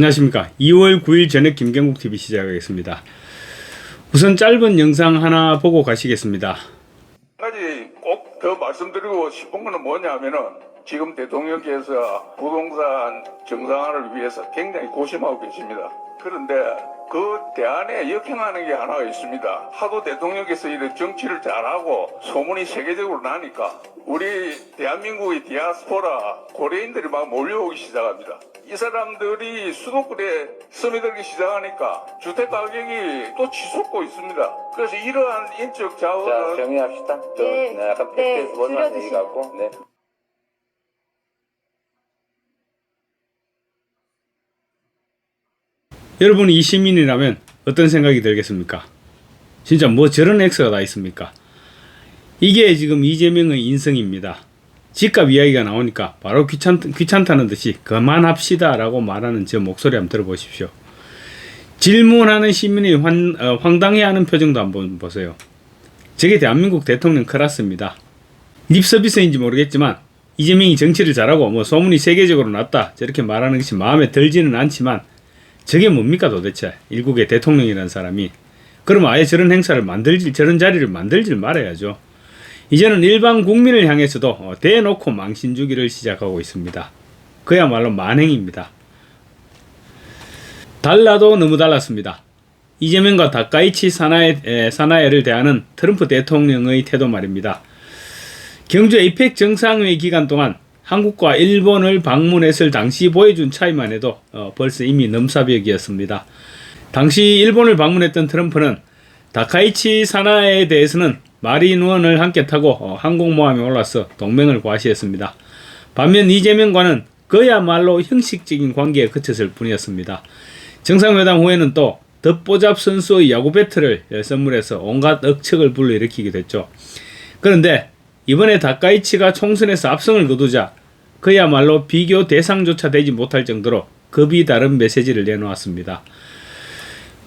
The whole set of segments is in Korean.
안녕하십니까. 2월 9일 저녁 김경국 TV 시작하겠습니다. 우선 짧은 영상 하나 보고 가시겠습니다. 한 가지 꼭 더 말씀드리고 싶은 거는 뭐냐면은 지금 대통령께서 부동산 정상화를 위해서 굉장히 고심하고 계십니다. 그런데 그 대안에 역행하는 게 하나가 있습니다. 하도 대통령께서 이런 정치를 잘하고 소문이 세계적으로 나니까 우리 대한민국의 디아스포라 고려인들이 막 몰려오기 시작합니다. 이 사람들이 수도권에 스며들기 시작하니까 주택 가격이 또 치솟고 있습니다. 그래서 이러한 인적 자, 자원은 정리합시다. 저, 네, 네, 약간 네, 팩트에서 원만 줄여주시- 얘기 같고, 네. 여러분이 이 시민이라면 어떤 생각이 들겠습니까? 진짜 뭐 저런 X가 다 있습니까? 이게 지금 이재명의 인성입니다. 집값 이야기가 나오니까 바로 귀찮, 귀찮다는 듯이 그만합시다 라고 말하는 저 목소리 한번 들어보십시오. 질문하는 시민이 환, 어, 황당해하는 표정도 한번 보세요. 저게 대한민국 대통령 클라스입니다. 립서비스인지 모르겠지만 이재명이 정치를 잘하고 뭐 소문이 세계적으로 났다 저렇게 말하는 것이 마음에 들지는 않지만 저게 뭡니까 도대체 일국의 대통령이라는 사람이 그러면 아예 저런 행사를 만들지 저런 자리를 만들질 말아야죠. 이제는 일반 국민을 향해서도 어, 대놓고 망신 주기를 시작하고 있습니다. 그야말로 만행입니다. 달라도 너무 달랐습니다. 이재명과 다카이치 사나에, 에, 사나에를 대하는 트럼프 대통령의 태도 말입니다. 경주 에이펙 정상회의 기간 동안 한국과 일본을 방문했을 당시 보여준 차이만 해도 어, 벌써 이미 넘사벽이었습니다. 당시 일본을 방문했던 트럼프는 다카이치 사나에 대해서는 마린원을 함께 타고 어, 항공모함에 올라서 동맹을 과시했습니다. 반면 이재명과는 그야말로 형식적인 관계에 그쳤을 뿐이었습니다. 정상회담 후에는 또 덧보잡 선수의 야구 배트를 선물해서 온갖 억측을 불러일으키게 됐죠. 그런데 이번에 다카이치가 총선에서 압승을 거두자 그야말로 비교 대상조차 되지 못할 정도로 급이 다른 메시지를 내놓았습니다.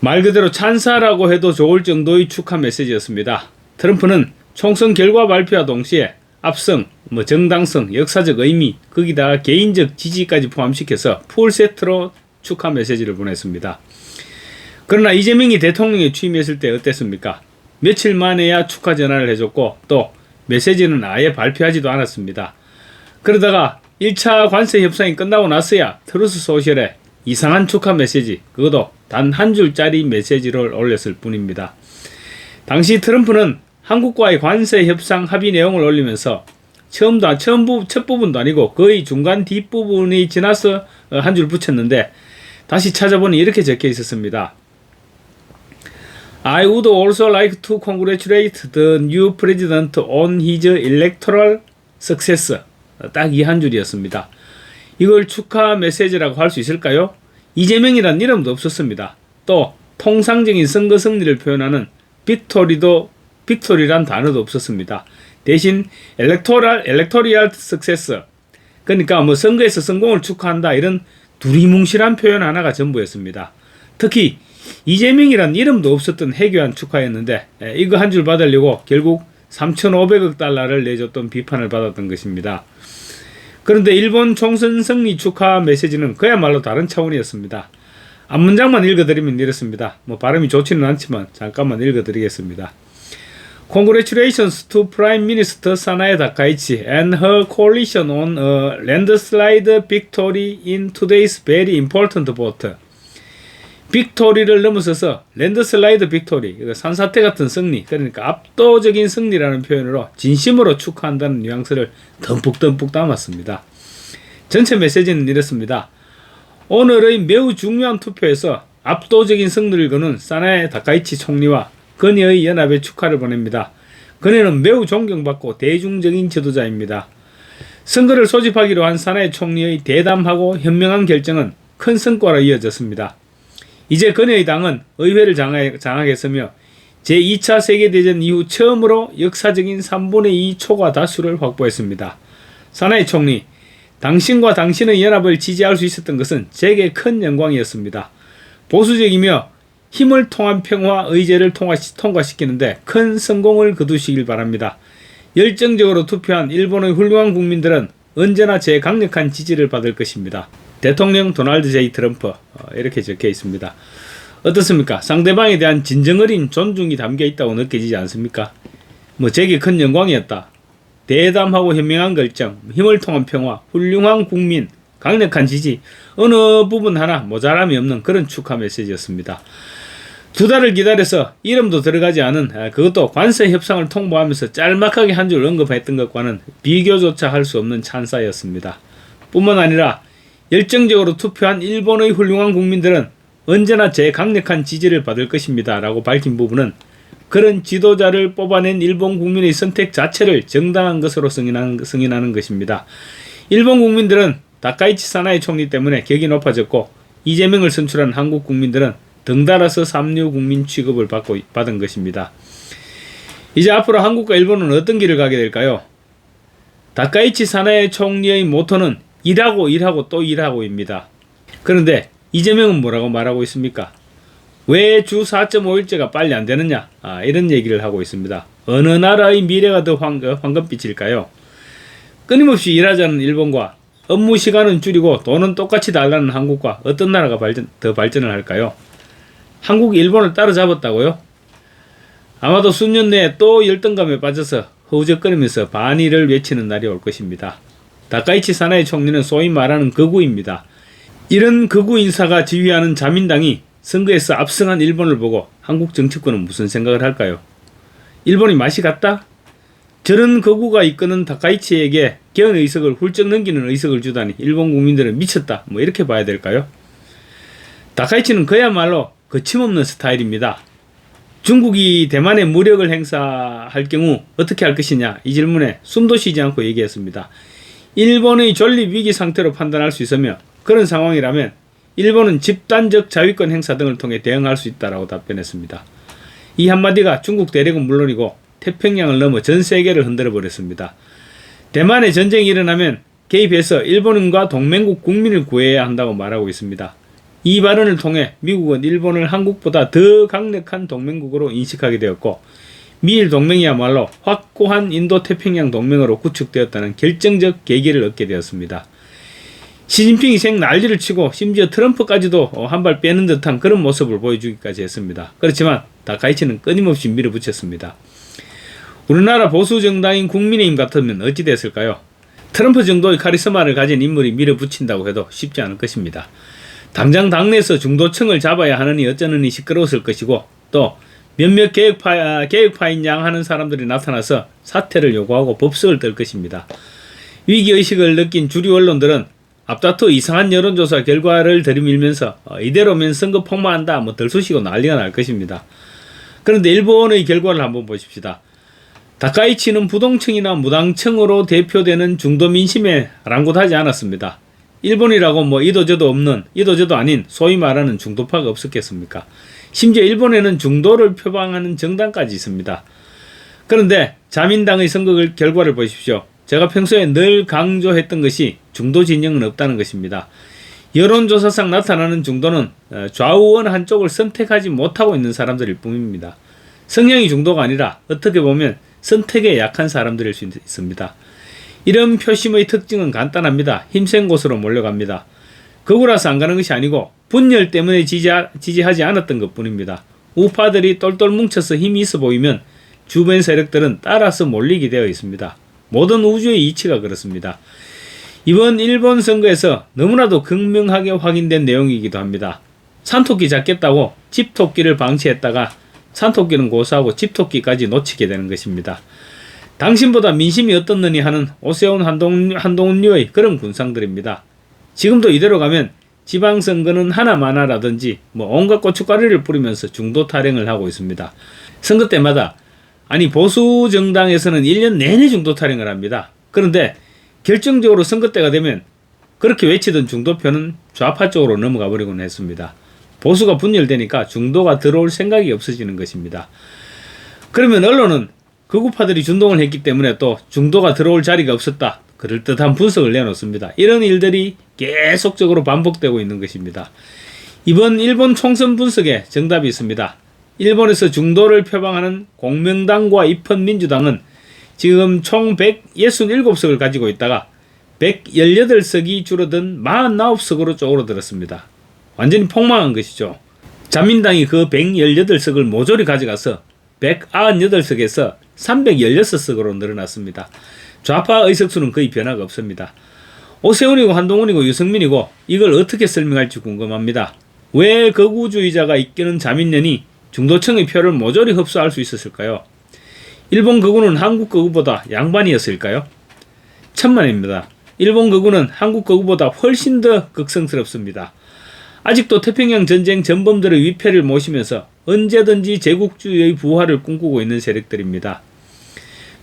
말 그대로 찬사라고 해도 좋을 정도의 축하 메시지였습니다. 트럼프는 총선 결과 발표와 동시에 압승, 뭐 정당성, 역사적 의미, 거기다가 개인적 지지까지 포함시켜서 풀 세트로 축하 메시지를 보냈습니다. 그러나 이재명이 대통령에 취임했을 때 어땠습니까? 며칠 만에야 축하 전화를 해줬고 또 메시지는 아예 발표하지도 않았습니다. 그러다가 1차 관세 협상이 끝나고 나서야 트루스 소셜에 이상한 축하 메시지, 그것도 단 한 줄짜리 메시지를 올렸을 뿐입니다. 당시 트럼프는 한국과의 관세 협상 합의 내용을 올리면서 처음도 처음 부, 첫 부분도 아니고 거의 중간 뒷부분이 지나서 어, 한줄 붙였는데 다시 찾아보니 이렇게 적혀 있었습니다. I would also like to congratulate the new president on his electoral success. 딱 이 한 줄이었습니다. 이걸 축하 메시지라고 할 수 있을까요? 이재명이란 이름도 없었습니다. 또 통상적인 선거 승리를 표현하는 빅토리도 빅토리란 단어도 없었습니다. 대신 엘렉토랄 엘렉토리얼 석세스 그러니까 뭐 선거에서 성공을 축하한다 이런 두리뭉실한 표현 하나가 전부였습니다. 특히 이재명이란 이름도 없었던 해교한 축하였는데 에, 이거 한 줄 받으려고 결국 3,500억 달러를 내줬던 비판을 받았던 것입니다. 그런데 일본 총선 승리 축하 메시지는 그야말로 다른 차원이었습니다. 앞문장만 읽어드리면 이렇습니다. 뭐 발음이 좋지는 않지만 잠깐만 읽어드리겠습니다. Congratulations to Prime Minister Sanae Takaichi and her coalition on a landslide victory in today's very important vote. 빅토리를 넘어서서 랜드슬라이드 빅토리, 산사태 같은 승리, 그러니까 압도적인 승리라는 표현으로 진심으로 축하한다는 뉘앙스를 듬뿍듬뿍 담았습니다. 전체 메시지는 이렇습니다. 오늘의 매우 중요한 투표에서 압도적인 승리를 거둔 사나에 다카이치 총리와 그녀의 연합에 축하를 보냅니다. 그녀는 매우 존경받고 대중적인 지도자입니다. 선거를 소집하기로 한 사나의 총리의 대담하고 현명한 결정은 큰 성과로 이어졌습니다. 이제 그녀의 당은 의회를 장악, 장악했으며 제2차 세계대전 이후 처음으로 역사적인 3분의 2 초과 다수를 확보했습니다. 사나이 총리, 당신과 당신의 연합을 지지할 수 있었던 것은 제게 큰 영광이었습니다. 보수적이며 힘을 통한 평화 의제를 통과시, 통과시키는데 큰 성공을 거두시길 바랍니다. 열정적으로 투표한 일본의 훌륭한 국민들은 언제나 제 강력한 지지를 받을 것입니다. 대통령 도널드 제이 트럼프 어, 이렇게 적혀 있습니다. 어떻습니까? 상대방에 대한 진정 어린 존중이 담겨 있다고 느껴지지 않습니까? 뭐 제게 큰 영광이었다. 대담하고 현명한 결정, 힘을 통한 평화, 훌륭한 국민, 강력한 지지, 어느 부분 하나 모자람이 없는 그런 축하 메시지였습니다. 두 달을 기다려서 이름도 들어가지 않은 아, 그것도 관세 협상을 통보하면서 짤막하게 한 줄 언급했던 것과는 비교조차 할 수 없는 찬사였습니다. 뿐만 아니라 열정적으로 투표한 일본의 훌륭한 국민들은 언제나 제 강력한 지지를 받을 것입니다. 라고 밝힌 부분은 그런 지도자를 뽑아낸 일본 국민의 선택 자체를 정당한 것으로 승인하는, 승인하는 것입니다. 일본 국민들은 다카이치 사나이 총리 때문에 격이 높아졌고 이재명을 선출한 한국 국민들은 덩달아서 삼류 국민 취급을 받고 받은 것입니다. 이제 앞으로 한국과 일본은 어떤 길을 가게 될까요? 다카이치 사나이 총리의 모토는 일하고 일하고 또 일하고입니다. 그런데 이재명은 뭐라고 말하고 있습니까? 왜 주 4.5일제가 빨리 안 되느냐? 아, 이런 얘기를 하고 있습니다. 어느 나라의 미래가 더 황금, 황금빛일까요? 끊임없이 일하자는 일본과 업무 시간은 줄이고 돈은 똑같이 달라는 한국과 어떤 나라가 발전, 더 발전을 할까요? 한국이 일본을 따라잡았다고요? 아마도 수년 내에 또 열등감에 빠져서 허우적거리면서 반의를 외치는 날이 올 것입니다. 다카이치 사나이 총리는 소위 말하는 극우입니다. 이런 극우 인사가 지휘하는 자민당이 선거에서 압승한 일본을 보고 한국 정치권은 무슨 생각을 할까요? 일본이 맛이 갔다? 저런 거구가 이끄는 다카이치에게 개헌 의석을 훌쩍 넘기는 의석을 주다니 일본 국민들은 미쳤다. 뭐 이렇게 봐야 될까요? 다카이치는 그야말로 거침없는 스타일입니다. 중국이 대만에 무력을 행사할 경우 어떻게 할 것이냐 이 질문에 숨도 쉬지 않고 얘기했습니다. 일본의 존립 위기 상태로 판단할 수 있으며 그런 상황이라면 일본은 집단적 자위권 행사 등을 통해 대응할 수 있다라고 답변했습니다. 이 한마디가 중국 대륙은 물론이고 태평양을 넘어 전 세계를 흔들어 버렸습니다. 대만에 전쟁이 일어나면 개입해서 일본과 동맹국 국민을 구해야 한다고 말하고 있습니다. 이 발언을 통해 미국은 일본을 한국보다 더 강력한 동맹국으로 인식하게 되었고 미일 동맹이야말로 확고한 인도 태평양 동맹으로 구축되었다는 결정적 계기를 얻게 되었습니다. 시진핑이 생 난리를 치고 심지어 트럼프까지도 한 발 빼는 듯한 그런 모습을 보여주기까지 했습니다. 그렇지만 다카이치는 끊임없이 밀어붙였습니다. 우리나라 보수 정당인 국민의힘 같으면 어찌 됐을까요? 트럼프 정도의 카리스마를 가진 인물이 밀어붙인다고 해도 쉽지 않을 것입니다. 당장 당내에서 중도층을 잡아야 하느니 어쩌느니 시끄러웠을 것이고 또 몇몇 개혁파, 개혁파인 양 하는 사람들이 나타나서 사퇴를 요구하고 법석을 떨 것입니다. 위기의식을 느낀 주류 언론들은 앞다투 이상한 여론조사 결과를 들이밀면서 어, 이대로면 선거 폭망한다 뭐 들쑤시고 난리가 날 것입니다. 그런데 일본의 결과를 한번 보십시다. 다카이치는 부동층이나 무당층으로 대표되는 중도 민심에 아랑곳하지 않았습니다. 일본이라고 뭐 이도저도 없는 이도저도 아닌 소위 말하는 중도파가 없었겠습니까? 심지어 일본에는 중도를 표방하는 정당까지 있습니다. 그런데 자민당의 선거 결과를 보십시오. 제가 평소에 늘 강조했던 것이 중도 진영은 없다는 것입니다. 여론조사상 나타나는 중도는 어, 좌우원 한쪽을 선택하지 못하고 있는 사람들일 뿐입니다. 성향이 중도가 아니라 어떻게 보면 선택에 약한 사람들일 수 있습니다. 이런 표심의 특징은 간단합니다. 힘센 곳으로 몰려갑니다. 거구라서 안 가는 것이 아니고 분열 때문에 지지하, 지지하 지 않았던 것 뿐입니다. 우파들이 똘똘 뭉쳐서 힘이 있어 보이면 주변 세력들은 따라서 몰리게 되어 있습니다. 모든 우주의 이치가 그렇습니다. 이번 일본 선거에서 너무나도 극명하게 확인된 내용이기도 합니다. 산토끼 잡겠다고 집토끼를 방치했다가 산토끼는 고사하고 집토끼까지 놓치게 되는 것입니다. 당신보다 민심이 어떻느니 하는 오세훈 한동, 한동훈류의 그런 군상들입니다. 지금도 이대로 가면 지방선거는 하나마나라든지 뭐 온갖 고춧가루를 뿌리면서 중도 탈행을 하고 있습니다. 선거 때마다 아니 보수 정당에서는 1년 내내 중도 탈행을 합니다. 그런데 결정적으로 선거 때가 되면 그렇게 외치던 중도표는 좌파 쪽으로 넘어가 버리곤 했습니다. 보수가 분열되니까 중도가 들어올 생각이 없어지는 것입니다. 그러면 언론은 극우파들이 준동을 했기 때문에 또 중도가 들어올 자리가 없었다. 그럴듯한 분석을 내놓습니다. 이런 일들이 계속적으로 반복되고 있는 것입니다. 이번 일본 총선 분석에 정답이 있습니다. 일본에서 중도를 표방하는 공명당과 입헌민주당은 지금 총 167석을 가지고 있다가 118석이 줄어든 49석으로 쪼그러들었습니다. 완전히 폭망한 것이죠. 자민당이 그 118석을 모조리 가져가서 198석에서 316석으로 늘어났습니다. 좌파 의석수는 거의 변화가 없습니다. 오세훈이고 한동훈이고 유승민이고 이걸 어떻게 설명할지 궁금합니다. 왜 거구주의자가 이끄는 자민련이 중도층의 표를 모조리 흡수할 수 있었을까요? 일본 거구는 한국 거구보다 양반이었을까요? 천만입니다. 일본 거구는 한국 거구보다 훨씬 더 극성스럽습니다. 아직도 태평양 전쟁 전범들의 위패를 모시면서 언제든지 제국주의의 부활을 꿈꾸고 있는 세력들입니다.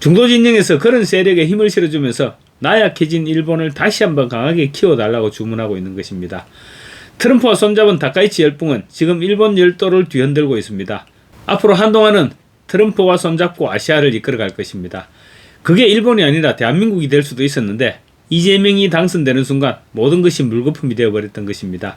중도 진영에서 그런 세력에 힘을 실어주면서 나약해진 일본을 다시 한번 강하게 키워달라고 주문하고 있는 것입니다. 트럼프와 손잡은 다카이치 열풍은 지금 일본 열도를 뒤흔들고 있습니다. 앞으로 한동안은 트럼프와 손잡고 아시아를 이끌어갈 것입니다. 그게 일본이 아니라 대한민국이 될 수도 있었는데 이재명이 당선되는 순간 모든 것이 물거품이 되어버렸던 것입니다.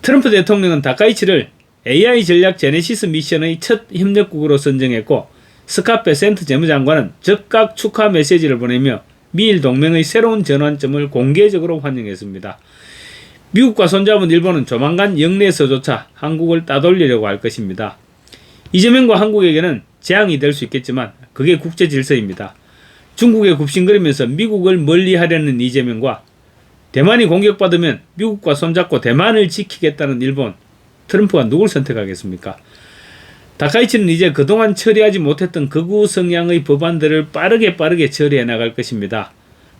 트럼프 대통령은 다카이치를 AI 전략 제네시스 미션의 첫 협력국으로 선정했고 스카 베센트 재무장관은 즉각 축하 메시지를 보내며 미일 동맹의 새로운 전환점을 공개적으로 환영했습니다. 미국과 손잡은 일본은 조만간 영내에서조차 한국을 따돌리려고 할 것입니다. 이재명과 한국에게는 재앙이 될 수 있겠지만 그게 국제 질서입니다. 중국에 굽신거리면서 미국을 멀리하려는 이재명과 대만이 공격받으면 미국과 손잡고 대만을 지키겠다는 일본 트럼프가 누굴 선택하겠습니까? 다카이치는 이제 그동안 처리하지 못했던 극우 성향의 법안들을 빠르게 빠르게 처리해 나갈 것입니다.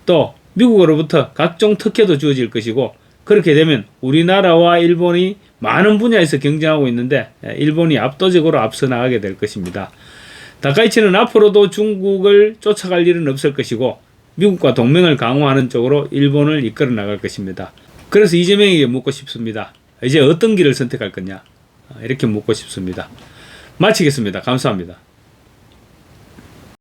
또 미국으로부터 각종 특혜도 주어질 것이고 그렇게 되면 우리나라와 일본이 많은 분야에서 경쟁하고 있는데 일본이 압도적으로 앞서 나가게 될 것입니다. 다카이치는 앞으로도 중국을 쫓아갈 일은 없을 것이고 미국과 동맹을 강화하는 쪽으로 일본을 이끌어 나갈 것입니다. 그래서 이재명에게 묻고 싶습니다. 이제 어떤 길을 선택할 거냐? 이렇게 묻고 싶습니다. 마치겠습니다. 감사합니다.